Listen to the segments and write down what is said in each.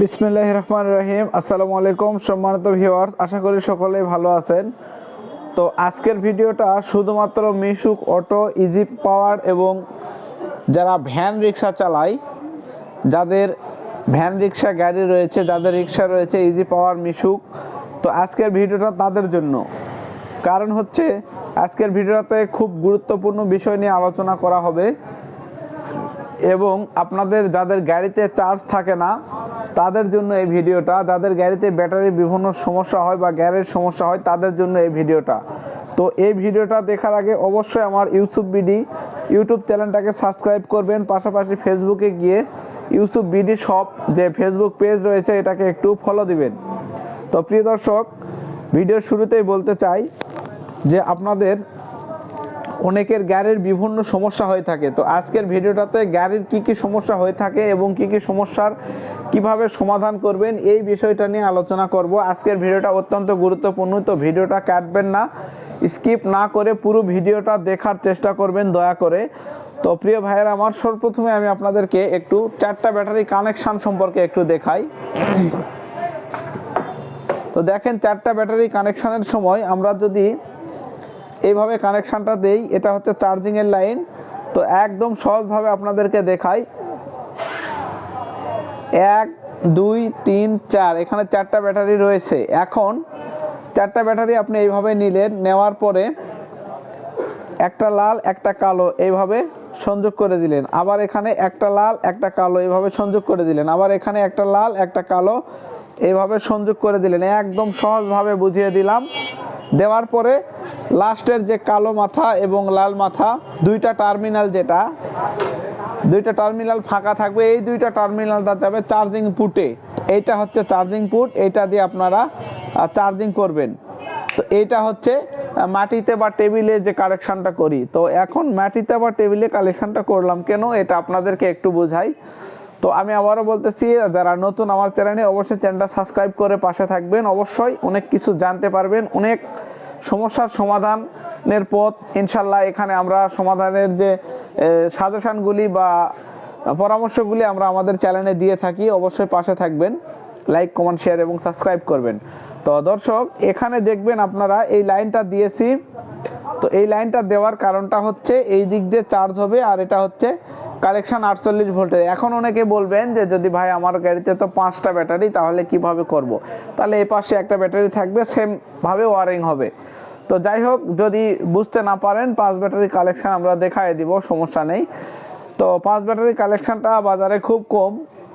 বিসমিল্লাহ রহমান রহিম। আসসালামু আলাইকুম সম্মানিত ভিউয়ার্স, আশা করি সকলেই ভালো আছেন। তো আজকের ভিডিওটা শুধুমাত্র মিশুক অটো ইজি পাওয়ার এবং যারা ভ্যান রিক্সা চালায়, যাদের ভ্যান রিক্সা গাড়ি রয়েছে, যাদের রিক্সা রয়েছে ইজি পাওয়ার মিশুক। তো আজকের ভিডিওটা তাদের জন্য। কারণ হচ্ছে, আজকের ভিডিওটাতে খুব গুরুত্বপূর্ণ বিষয় নিয়ে আলোচনা করা হবে। এবং আপনাদের যাদের গাড়িতে চার্জ থাকে না, তাদের জন্য এই ভিডিওটা, যাদের গাড়িতে ব্যাটারির বিভিন্ন সমস্যা হয় বা গ্যারের সমস্যা হয়, তাদের জন্য এই ভিডিওটা। তো এই ভিডিওটা দেখার আগে অবশ্যই আমার ইউসুফ বিডি ইউটিউব চ্যানেলটাকে সাবস্ক্রাইব করবেন, পাশাপাশি ফেসবুকে গিয়ে ইউসুফ বিডি শপ যে ফেসবুক পেজ রয়েছে, এটাকে একটু ফলো দিবেন। তো প্রিয় দর্শক ভিডিওর শুরুতেই বলতে চাই যে আপনাদের অনেকের গাড়ির বিভিন্ন সমস্যা হয়ে থাকে। তো আজকের ভিডিওটাতে গাড়ির কি কি সমস্যা হয়ে থাকে এবং কি কি সমস্যার কীভাবে সমাধান করবেন এই বিষয়টা নিয়ে আলোচনা করব। আজকের ভিডিওটা অত্যন্ত গুরুত্বপূর্ণ, তো ভিডিওটা কাটবেন না। স্কিপ না করে পুরো ভিডিওটা দেখার চেষ্টা করবেন, দয়া করে। তো প্রিয় ভাইয়ের, আমার সর্বপ্রথমে আমি আপনাদেরকে একটু চারটা ব্যাটারি কানেকশান সম্পর্কে একটু দেখাই। তো দেখেন, চারটা ব্যাটারি কানেকশানের সময় আমরা যদি এইভাবে কানেকশানটা দেই, এটা হচ্ছে চার্জিংয়ের লাইন তো একদম সহজভাবে আপনাদেরকে দেখাই। এক, দুই, তিন, চার, এখানে চারটা ব্যাটারি রয়েছে। এখন চারটা ব্যাটারি আপনি এইভাবে নিলেন, নেওয়ার পরে একটা লাল, একটা কালো, এইভাবে সংযোগ করে দিলেন। আবার এখানে একটা লাল, একটা কালো, এইভাবে সংযোগ করে দিলেন। আবার এখানে একটা লাল, একটা কালো, এইভাবে সংযোগ করে দিলেন। একদম সহজভাবে বুঝিয়ে দিলাম। দেওয়ার পরে লাস্টের যে কালো মাথা এবং লাল মাথা, দুইটা টার্মিনাল যেটা, দুইটা টার্মিনাল ফাঁকা থাকবে। এই দুইটা টার্মিনালটা যাবে চার্জিং পুটে। এইটা হচ্ছে চার্জিং পুট, এইটা দিয়ে আপনারা চার্জিং করবেন। তো এইটা হচ্ছে মাটিতে বা টেবিলে যে কালেকশানটা করি। তো এখন মাটিতে বা টেবিলে কালেকশনটা করলাম কেন? এটা আপনাদেরকে একটু বোঝাই। তো আমি আবারও বলতেছি, যারা নতুন আমার চ্যানেলে অবশ্যই চ্যানেলটা সাবস্ক্রাইব করে পাশে থাকবেন। অবশ্যই অনেক কিছু জানতে পারবেন, অনেক সমস্যার সমাধানের পথ। ইনশাল্লাহ এখানে আমরা সমাধানের যে সাজেশানগুলি বা পরামর্শগুলি আমরা আমাদের চ্যানেলে দিয়ে থাকি, অবশ্যই পাশে থাকবেন। লাইক, কমেন্ট, শেয়ার এবং সাবস্ক্রাইব করবেন। তো দর্শক, এখানে দেখবেন আপনারা এই লাইনটা দিয়েছি। তো এই লাইনটা দেওয়ার কারণটা হচ্ছে এই দিক দিয়ে চার্জ হবে আর এটা হচ্ছে কালেকশন আটচল্লিশ ভোল্টের। এখন অনেকে বলবেন যে, যদি ভাই আমার গাড়িতে তো পাঁচটা ব্যাটারি, তাহলে কীভাবে করব। তাহলে এই পাশে একটা ব্যাটারি থাকবে সেমভাবে ওয়ারিং হবে। তো যাই হোক, যদি বুঝতে না পারেন, পাঁচ ব্যাটারি কালেকশন আমরা দেখাই দিব, সমস্যা নেই। তো পাঁচ ব্যাটারি কালেকশনটা বাজারে খুব কম,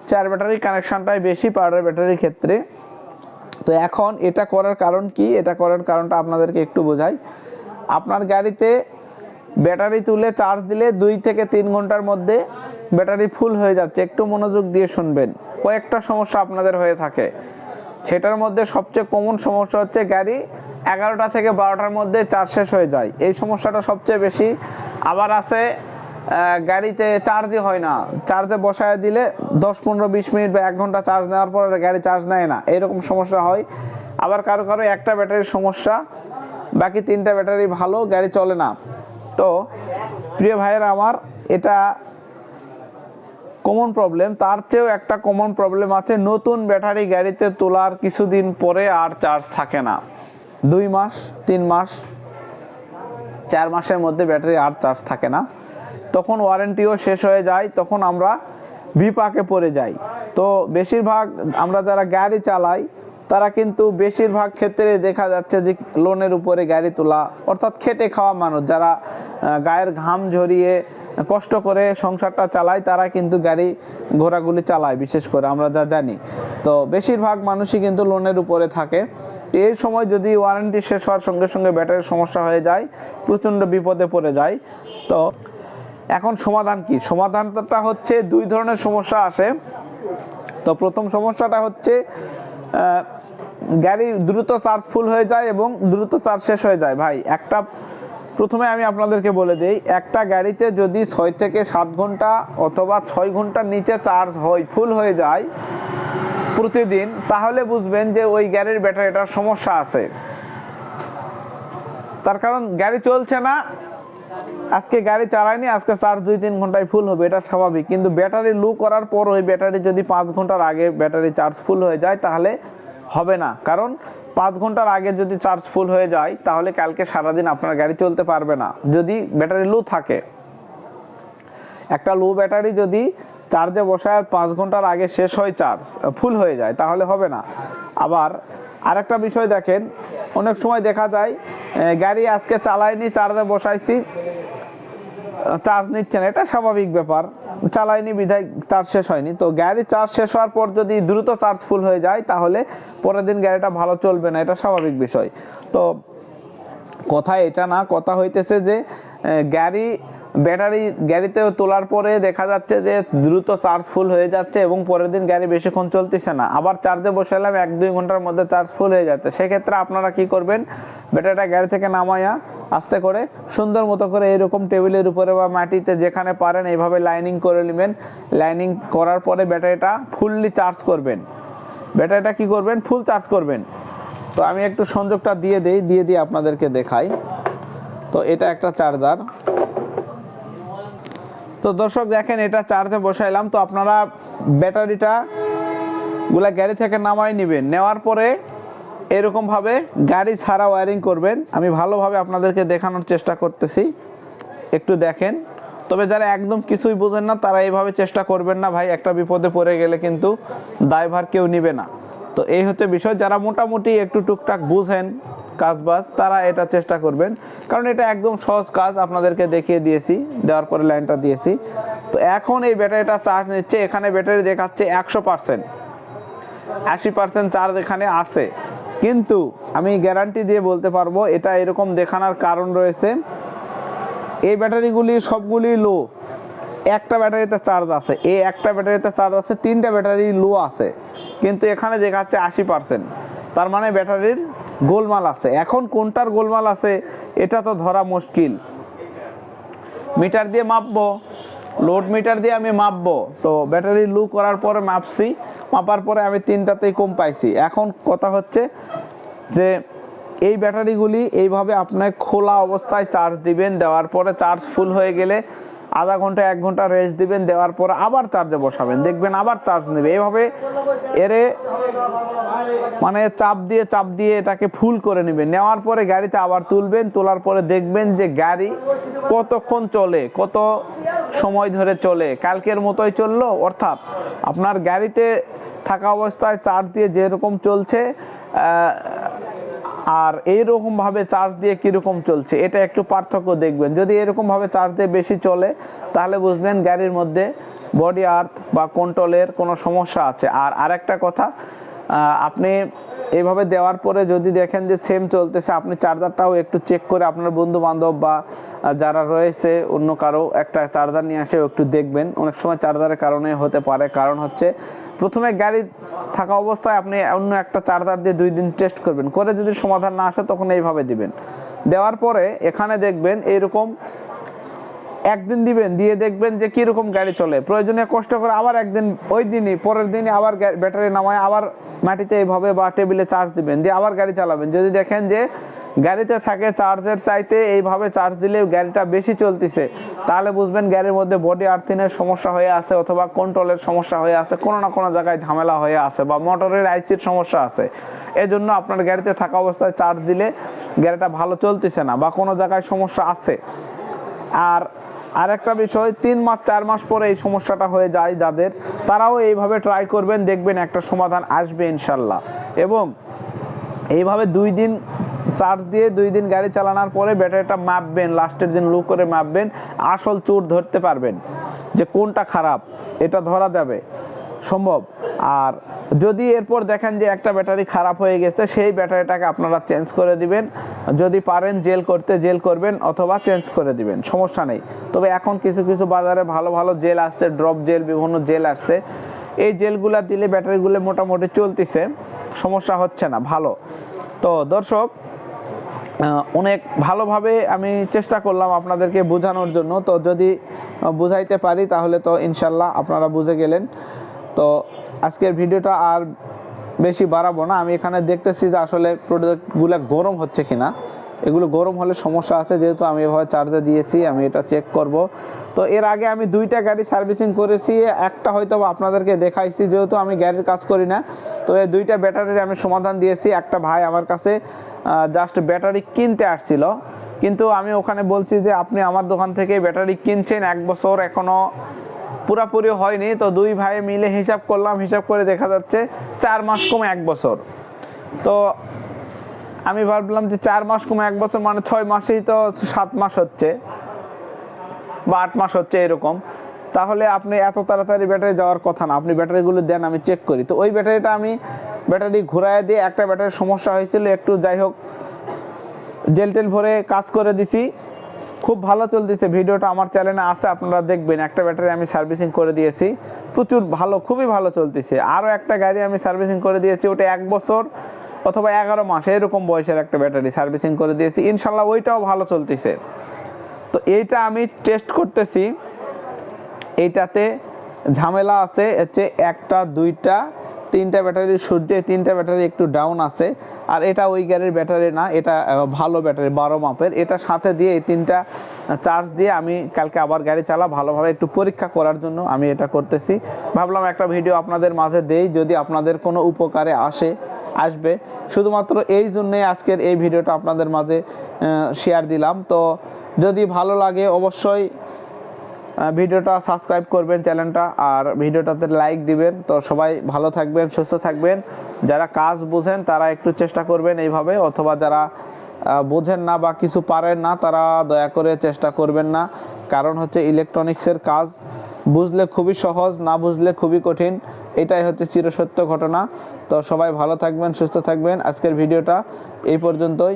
চার ব্যাটারি কানেকশনটাই বেশি পাউডার ব্যাটারির ক্ষেত্রে। তো এখন এটা করার কারণ কি? এটা করার কারণটা আপনাদেরকে একটু বোঝাই। আপনার গাড়িতে ব্যাটারি তুলে চার্জ দিলে দুই থেকে তিন ঘণ্টার মধ্যে ব্যাটারি ফুল হয়ে যাচ্ছে। একটু মনোযোগ দিয়ে শুনবেন। কয়েকটা সমস্যা আপনাদের হয়ে থাকে। সেটার মধ্যে সবচেয়ে কমন সমস্যা হচ্ছে গাড়ি এগারোটা থেকে বারোটার মধ্যে চার্জ শেষ হয়ে যায়। এই সমস্যাটা সবচেয়ে বেশি। আবার আছে গাড়িতে চার্জই হয় না। চার্জে বসায় দিলে দশ, পনেরো, বিশ মিনিট বা এক ঘণ্টা চার্জ নেওয়ার পর গাড়ি চার্জ নেয় না। এরকম সমস্যা হয়। আবার কারও কারও একটা ব্যাটারির সমস্যা। বাকি তিনটা ব্যাটারি ভালো, গাড়ি চলে না। তো, প্রিয় ভাইয়েরা আমার, এটা কমন প্রবলেম তার চেয়েও একটা কমন প্রবলেম আছে, নতুন ব্যাটারি গাড়িতে তোলার কিছুদিন পরে আর চার্জ থাকে না। দুই মাস, তিন মাস, চার মাসের মধ্যে ব্যাটারি আর চার্জ থাকে না। তখন ওয়ারেন্টিও শেষ হয়ে যায়, তখন আমরা বিপাকে পড়ে যাই। তো বেশিরভাগ আমরা যারা গাড়ি চালাই তারা কিন্তু বেশিরভাগ ক্ষেত্রে দেখা যাচ্ছে যে লোনের উপরে গাড়ি তোলা, অর্থাৎ খেটে খাওয়া মানুষ, যারা গায়ের ঘাম ঝরিয়ে কষ্ট করে সংসারটা চালায়, তারা কিন্তু গাড়ি ঘোড়াগুলি চালায়, বিশেষ করে আমরা যা জানি। তো বেশিরভাগ মানুষই কিন্তু লোনের উপরে থাকে। এই সময় যদি ওয়ারেন্টি শেষ হওয়ার সঙ্গে সঙ্গে ব্যাটারির সমস্যা হয়ে যায়, প্রচণ্ড বিপদে পড়ে যায়, তো এখন সমাধান কি? সমাধানটা হচ্ছে দুই ধরনের সমস্যা আসে। তো প্রথম সমস্যাটা হচ্ছে গাড়ি দ্রুত চার্জ ফুল হয়ে যায় এবং দ্রুত চার্জ শেষ হয়ে যায়। ভাই, একটা প্রথমে আমি আপনাদেরকে বলে দিই, একটা গাড়িতে যদি ছয় থেকে সাত ঘণ্টা অথবা ছয় ঘণ্টার নিচে চার্জ হয়, ফুল হয়ে যায় প্রতিদিন, তাহলে বুঝবেন যে ওই গাড়ির ব্যাটারিটার সমস্যা আছে। তার কারণ গাড়ি চলছে না আজকে গাড়ি চালায়নি আজকে চার্জ দুই তিন ঘন্টায় ফুল হবে, এটা স্বাভাবিক। কিন্তু ব্যাটারি লু করার পর ওই ব্যাটারি যদি পাঁচ ঘণ্টার আগে ব্যাটারি চার্জ ফুল হয়ে যায়, তাহলে হবে না। কারণ পাঁচ ঘণ্টার আগে যদি চার্জ ফুল হয়ে যায়, তাহলে কালকে সারাদিন আপনার গাড়ি চলতে পারবে না, যদি ব্যাটারি লু থাকে। একটা লো ব্যাটারি যদি চার্জে বসায় পাঁচ ঘণ্টার আগে শেষ হয় চার্জ ফুল হয়ে যায়, তাহলে হবে না। আবার আরেকটা বিষয় দেখেন, অনেক সময় দেখা যায় গাড়ি আজকে চালাইনি, চার্জে বসাইছি। চার্জ নিচ্ছে না, এটা স্বাভাবিক ব্যাপার। চালাইনি, বিধায় চার্জ শেষ হয়নি। তো গাড়ি চার্জ শেষ হওয়ার পর যদি দ্রুত চার্জ ফুল হয়ে যায়, তাহলে পরের দিন গাড়িটা ভালো চলবে না, এটা স্বাভাবিক বিষয়। তো কথা এটা না, কথা হইতেছে যে গাড়ি ব্যাটারি গাড়িতে তোলার পরে দেখা যাচ্ছে যে দ্রুত চার্জ ফুল হয়ে যাচ্ছে এবং পরের দিন গাড়ি বেশিক্ষণ চলতেছে না। আবার চার্জে বসালাম এক দুই ঘণ্টার মধ্যে চার্জ ফুল হয়ে যাচ্ছে। সেক্ষেত্রে আপনারা কি করবেন, ব্যাটারিটা গাড়ি থেকে নামায়া আস্তে করে সুন্দর মতো করে এরকম টেবিলের উপরে বা মাটিতে যেখানে পারেন এইভাবে লাইনিং করে নেবেন। লাইনিং করার পরে ব্যাটারিটা ফুললি চার্জ করবেন। ব্যাটারিটা কি করবেন ফুল চার্জ করবেন। তো আমি একটু সংযোগটা দিয়ে দিই, দিয়ে দিয়ে আপনাদেরকে দেখাই। তো এটা একটা চার্জার তো দর্শক দেখেন, এটা চার্জে বসাইলাম। তো আপনারা ব্যাটারিটা গুলা গাড়ি থেকে নামাই নেবেন। নেওয়ার পরে এরকম ভাবে গাড়ি ছাড়া ওয়ারিং করবেন। আমি ভালোভাবে আপনাদেরকে দেখানোর চেষ্টা করতেছি। একটু দেখেন। তবে যারা একদম কিছুই বোঝেন না, তারা এইভাবে চেষ্টা করবেন না ভাই। একটা বিপদে পড়ে গেলে কিন্তু দায়ভার কেউ নিবে না। তো এই হচ্ছে বিষয়। যারা মোটামুটি একটু টুকটাক বুঝেন কাজবাজ, তারা এটা চেষ্টা করবেন। কারণ এটা একদম সহজ কাজ, আপনাদেরকে দেখিয়ে দিয়েছি, দেওয়ার পরে লাইনটা দিয়েছি। তো এখন এই ব্যাটারিটা চার্জ নিচ্ছে, এখানে ব্যাটারি দেখাচ্ছে একশো পার্সেন্ট। আশি পার্সেন্ট চার্জ এখানে আছে। কিন্তু আমি গ্যারান্টি দিয়ে বলতে পারব, এটা এরকম দেখানোর কারণ রয়েছে। এই ব্যাটারিগুলি সবগুলি লো একটা ব্যাটারিতে চার্জ আছে, এই একটা ব্যাটারিতে চার্জ আছে, তিনটা ব্যাটারি লো আছে, কিন্তু এখানে দেখাচ্ছে আশি পার্সেন্ট তার মানে ব্যাটারির গোলমাল আছে। এখন কোনটার গোলমাল আছে, এটা তো ধরা মুশকিল। মিটার দিয়ে মাপবো, লোড মিটার দিয়ে আমি মাপবো। তো ব্যাটারি লু করার পরে মাপছি, মাপার পরে আমি তিনটাতেই কম পাইছি। এখন কথা হচ্ছে যে, এই ব্যাটারিগুলি এইভাবে আপনার খোলা অবস্থায় চার্জ দিবেন, দেওয়ার পরে চার্জ ফুল হয়ে গেলে আধা ঘণ্টা, এক ঘণ্টা রেস্ট দিবেন, দেওয়ার পর আবার চার্জে বসাবেন। দেখবেন আবার চার্জ নেবে। এভাবে এরে মানে চাপ দিয়ে চাপ দিয়ে এটাকে ফুল করে নেবেন। নেওয়ার পরে গাড়িতে আবার তুলবেন, তোলার পরে দেখবেন যে গাড়ি কতক্ষণ চলে, কত সময় ধরে চলে। কালকের মতোই চলল, অর্থাৎ আপনার গাড়িতে থাকা অবস্থায় চার্জ দিয়ে যেরকম চলছে আর এইরকম ভাবে চার্জ দিয়ে কীরকম চলছে, এটা একটু পার্থক্য দেখবেন। যদি এরকম ভাবে চার্জ দিয়ে বেশি চলে, তাহলে বুঝবেন গাড়ির মধ্যে বডি আর্থ বা কন্ট্রোলের কোনো সমস্যা আছে। আর আরেকটা কথা আপনি এইভাবে দেওয়ার পরে যদি দেখেন যে সেম চলতেছে, আপনি চার্জারটাও একটু চেক করে আপনার বন্ধু বান্ধব বা যারা রয়েছে, অন্য কারও একটা চার্জার নিয়ে আসে একটু দেখবেন। অনেক সময় চার্জারের কারণে হতে পারে। কারণ হচ্ছে, প্রথমে গাড়ি থাকা অবস্থায় আপনি অন্য একটা চার্জার দিয়ে দুই দিন টেস্ট করবেন। করে যদি সমাধান না আসে, তখন এইভাবে দিবেন। দেওয়ার পরে এখানে দেখবেন এইরকম একদিন দিবেন, দিয়ে দেখবেন যে কীরকম গাড়ি চলে। প্রয়োজনে কষ্ট করে আবার একদিন, ওই দিনই, পরের দিনই আবার ব্যাটারি নামায়, আবার মাটিতে এইভাবে বা টেবিলে চার্জ দিবেন, দিয়ে আবার গাড়ি চালাবেন। যদি দেখেন যে গাড়িতে থাকে চার্জের চাইতে এইভাবে চার্জ দিলে গাড়িটা বেশি চলতেছে, তাহলে বুঝবেন গাড়ির মধ্যে বডি আর্থিনের সমস্যা হয়ে আছে অথবা কন্ট্রোলের সমস্যা হয়ে আছে, কোনো না কোনো জায়গায় ঝামেলা হয়ে আছে বা মোটরের আইসির সমস্যা আছে। এজন্য আপনার গাড়িতে থাকা অবস্থায় চার্জ দিলে গাড়িটা ভালো চলতেছে না বা কোনো জায়গায় সমস্যা আছে। আর আরেকটা বিষয়, তিন মাস, চার মাস পরে এই সমস্যাটা হয়ে যায় যাদের, তারাও এইভাবে ট্রাই করবেন, দেখবেন একটা সমাধান আসবে ইনশাল্লাহ। এবং এইভাবে দুই দিন চার্জ দিয়ে দুই দিন গাড়ি চালানোর পরে ব্যাটারিটা মাপবেন লাস্টের দিন লু করে মাপবেন, আসল চোর ধরতে পারবেন যে কোনটা খারাপ, এটা ধরা যাবে। সম্ভব। আর যদি এরপর দেখেন যে একটা ব্যাটারি খারাপ হয়ে গেছে, সেই ব্যাটারিটাকে আপনারা চেঞ্জ করে দিবেন। যদি পারেন জেল করতে, জেল করবেন অথবা চেঞ্জ করে দিবেন, সমস্যা নেই। তবে এখন কিছু কিছু বাজারে ভালো ভালো জেল আসছে, ড্রপ জেল, বিভিন্ন জেল আসছে। এই জেলগুলা দিলে ব্যাটারিগুলো মোটামুটি চলতেছে, সমস্যা হচ্ছে না, ভালো। তো দর্শক অনেক ভালোভাবে আমি চেষ্টা করলাম আপনাদেরকে বোঝানোর জন্য। তো যদি বুঝাইতে পারি তাহলে তো ইনশাল্লাহ আপনারা বুঝে গেলেন। তো আজকের ভিডিওটা আর বেশি বাড়াবো না। আমি এখানে দেখতেছি যে আসলে প্রোডাক্টগুলো গরম হচ্ছে কিনা। এগুলো গরম হলে সমস্যা আছে, যেহেতু আমি এভাবে চার্জে দিয়েছি, আমি এটা চেক করব। তো এর আগে আমি দুইটা গাড়ি সার্ভিসিং করেছি, একটা হয়তো আপনাদেরকে দেখাইছি, যেহেতু আমি গাড়ির কাজ করি না। তো এই দুইটা ব্যাটারির আমি সমাধান দিয়েছি, একটা ভাই আমার কাছে জাস্ট ব্যাটারি কিনতে আসছিল। কিন্তু আমি ওখানে বলছি যে, আপনি আমার দোকান থেকে ব্যাটারি কিনছেন, এক বছর এখনও পুরাপুরি হয়নি, তো দুই ভাই মিলে হিসাব করলাম, হিসাব করে দেখা যাচ্ছে চার মাস কমে এক বছর। তো আমি ভাবলাম যে চার মাস কমে এক বছর মানে ছয় মাসেই তো সাত মাস হচ্ছে, বা আট মাস হচ্ছে এরকম। তাহলে আপনি এত তাড়াতাড়ি ব্যাটারি যাওয়ার কথা না, আপনি ব্যাটারিগুলো দেন, আমি চেক করি। তো ওই ব্যাটারিটা আমি ব্যাটারি ঘুরায় দিয়ে একটা ব্যাটারির সমস্যা হয়েছিল, একটু যাই হোক, জেল টেল ভরে কাজ করে দিছি। খুব ভালো চলতেছে। ভিডিওটা আমার চ্যানেলে আছে, আপনারা দেখবেন। একটা ব্যাটারি আমি সার্ভিসিং করে দিয়েছি। প্রচুর ভালো, খুবই ভালো চলতেছে। আরও একটা গাড়ি আমি সার্ভিসিং করে দিয়েছি, ওটা এক বছর অথবা এগারো মাস, এরকম বয়সের একটা ব্যাটারি সার্ভিসিং করে দিয়েছি। ইনশাল্লাহ ওইটাও ভালো চলতেছে। তো এইটা আমি টেস্ট করতেছি। এইটাতে ঝামেলা আছে, হচ্ছে একটা, দুইটা তিনটা ব্যাটারির সূর্যে তিনটা ব্যাটারি একটু ডাউন আছে। আর এটা ওই গাড়ির ব্যাটারি না, এটা ভালো ব্যাটারি, বারো মাপের। এটা সাথে দিয়ে এই তিনটা চার্জ দিয়ে আমি কালকে আবার গাড়ি চালা, ভালোভাবে একটু পরীক্ষা করার জন্য আমি এটা করতেছি। ভাবলাম একটা ভিডিও আপনাদের মাঝে দেই, যদি আপনাদের কোনো উপকারে আসে, আসবে। শুধুমাত্র এই জন্যে আজকের এই ভিডিওটা আপনাদের মাঝে শেয়ার দিলাম। তো যদি ভালো লাগে অবশ্যই ভিডিওটা সাবস্ক্রাইব করবেন চ্যানেলটা আর ভিডিওটাতে লাইক দিবেন। তো সবাই ভালো থাকবেন, সুস্থ থাকবেন। যারা কাজ বুঝেন, তারা একটু চেষ্টা করবেন এইভাবে। অথবা যারা বোঝেন না বা কিছু পারেন না, তারা দয়া করে চেষ্টা করবেন না। কারণ হচ্ছে ইলেকট্রনিক্সের কাজ বুঝলে খুবই সহজ, না বুঝলে খুবই কঠিন। এটাই হচ্ছে চিরসত্য ঘটনা। তো সবাই ভালো থাকবেন, সুস্থ থাকবেন। আজকের ভিডিওটা এই পর্যন্তই।